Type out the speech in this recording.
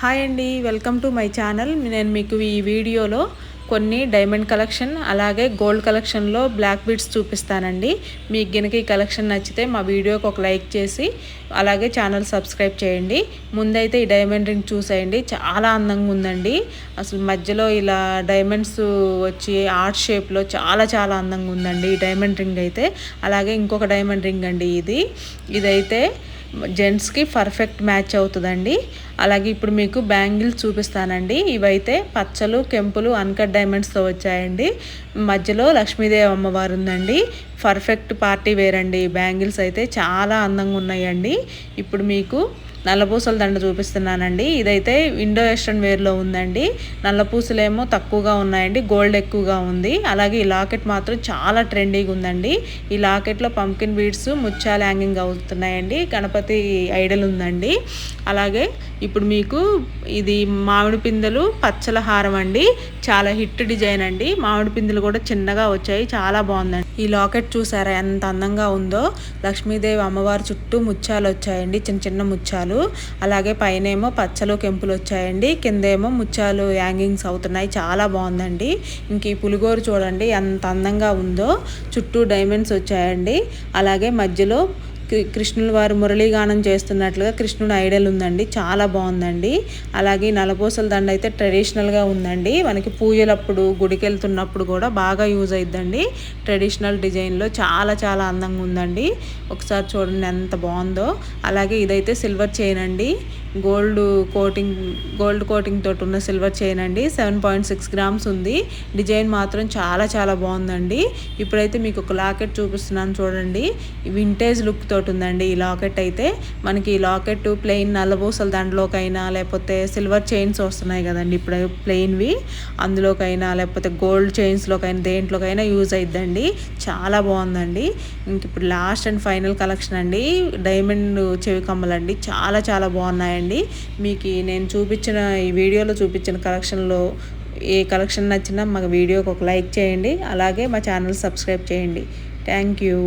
Hi అండి welcome to my channel. నేను మీకు ఈ వీడియోలో కొన్ని డైమండ్ కలెక్షన్ అలాగే గోల్డ్ కలెక్షన్లో బ్లాక్ బీడ్స్ చూపిస్తానండి. మీకు గనుక ఈ కలెక్షన్ నచ్చితే మా వీడియోకి ఒక లైక్ చేసి అలాగే ఛానల్ సబ్స్క్రైబ్ చేయండి. ముందైతే ఈ డైమండ్ రింగ్ చూసేయండి. చాలా అందంగా ఉందండి. అసలు మధ్యలో ఇలా డైమండ్స్ వచ్చి ఆర్ట్ షేప్లో చాలా చాలా అందంగా ఉందండి ఈ డైమండ్ రింగ్ అయితే. అలాగే ఇంకొక డైమండ్ రింగ్ అండి ఇది. ఇదైతే జెంట్స్కి పర్ఫెక్ట్ మ్యాచ్ అవుతుందండి. అలాగే ఇప్పుడు మీకు బ్యాంగిల్స్ చూపిస్తానండి. ఇవైతే పచ్చలు కెంపులు అన్కట్ డైమండ్స్తో వచ్చాయండి. మధ్యలో లక్ష్మీదేవి అమ్మవారు ఉందండి పర్ఫెక్ట్ పార్టీ వేర్ అండి బ్యాంగిల్స్ అయితే చాలా అందంగా ఉన్నాయండి. ఇప్పుడు మీకు నల్లపూసల దండ చూపిస్తున్నానండి. ఇదైతే ఇండో వెస్ట్రన్ వేర్లో ఉందండి. నల్లపూసలేమో తక్కువగా ఉన్నాయండి. గోల్డ్ ఎక్కువగా ఉంది. అలాగే ఈ లాకెట్ మాత్రం చాలా ట్రెండీగా ఉందండి. ఈ లాకెట్లో పంకిన్ బీడ్స్ ముత్యాలు హ్యాంగింగ్ అవుతున్నాయండి. గణపతి ఐడల్ ఉందండి. అలాగే ఇప్పుడు మీకు ఇది మామిడి పిందెలు పచ్చల హారం అండి. చాలా హిట్ డిజైన్ అండి. మామిడి పిందెలు కూడా చిన్నగా వచ్చాయి. చాలా బాగుందండి. ఈ లాకెట్ చూసారా ఎంత అందంగా ఉందో? లక్ష్మీదేవి అమ్మవారి చుట్టూ ముత్యాలు వచ్చాయండి చిన్న చిన్న ముత్యాలు. అలాగే పైన ఏమో పచ్చలు కెంపులు వచ్చాయండి కిందేమో ముత్యాలు యాంగింగ్స్ అవుతున్నాయి. చాలా బాగుందండి. ఇంక ఈ పులిగోరు చూడండి ఎంత అందంగా ఉందో. చుట్టూ డైమండ్స్ వచ్చాయండి. అలాగే మధ్యలో కృష్ణుల వారు మురళీగానం చేస్తున్నట్లుగా కృష్ణుడు ఐడల్ ఉందండి. చాలా బాగుందండి. అలాగే నలపూసల దండ అయితే ట్రెడిషనల్గా ఉందండి. మనకి పూజలప్పుడు గుడికి వెళ్తున్నప్పుడు కూడా బాగా యూజ్ అయిద్దండి. ట్రెడిషనల్ డిజైన్లో చాలా చాలా అందంగా ఉందండి. ఒకసారి చూడండి ఎంత బాగుందో. అలాగే ఇదైతే సిల్వర్ చైన్ అండి. గోల్డ్ కోటింగ్ గోల్డ్ కోటింగ్ తోటి ఉన్న సిల్వర్ చైన్ అండి. సెవెన్ పాయింట్ సిక్స్ గ్రామ్స్ ఉంది. డిజైన్ మాత్రం చాలా చాలా బాగుందండి. ఇప్పుడైతే మీకు ఒక లాకెట్ చూపిస్తున్నాను చూడండి. వింటేజ్ లుక్తో తోటి ఉందండి. ఈ లాకెట్ అయితే మనకి ఈ లాకెట్ ప్లెయిన్ నల్లబూసల దండలోకైనా లేకపోతే సిల్వర్ చైన్స్ వస్తున్నాయి కదండి. ఇప్పుడు ప్లెయిన్వి అందులోకైనా లేకపోతే గోల్డ్ చైన్స్లోకైనా దేంట్లోకైనా యూజ్ అయిద్దండి. చాలా బాగుందండి. ఇంక ఇప్పుడు లాస్ట్ అండ్ ఫైనల్ కలెక్షన్ అండి. డైమండ్ చెవి కమ్మలండి. చాలా చాలా బాగున్నాయండి. మీకు నేను చూపించిన ఈ వీడియోలో చూపించిన కలెక్షన్లో ఏ కలెక్షన్ నచ్చినా మా వీడియోకి ఒక లైక్ చేయండి. అలాగే మా ఛానల్ సబ్స్క్రైబ్ చేయండి. Thank you.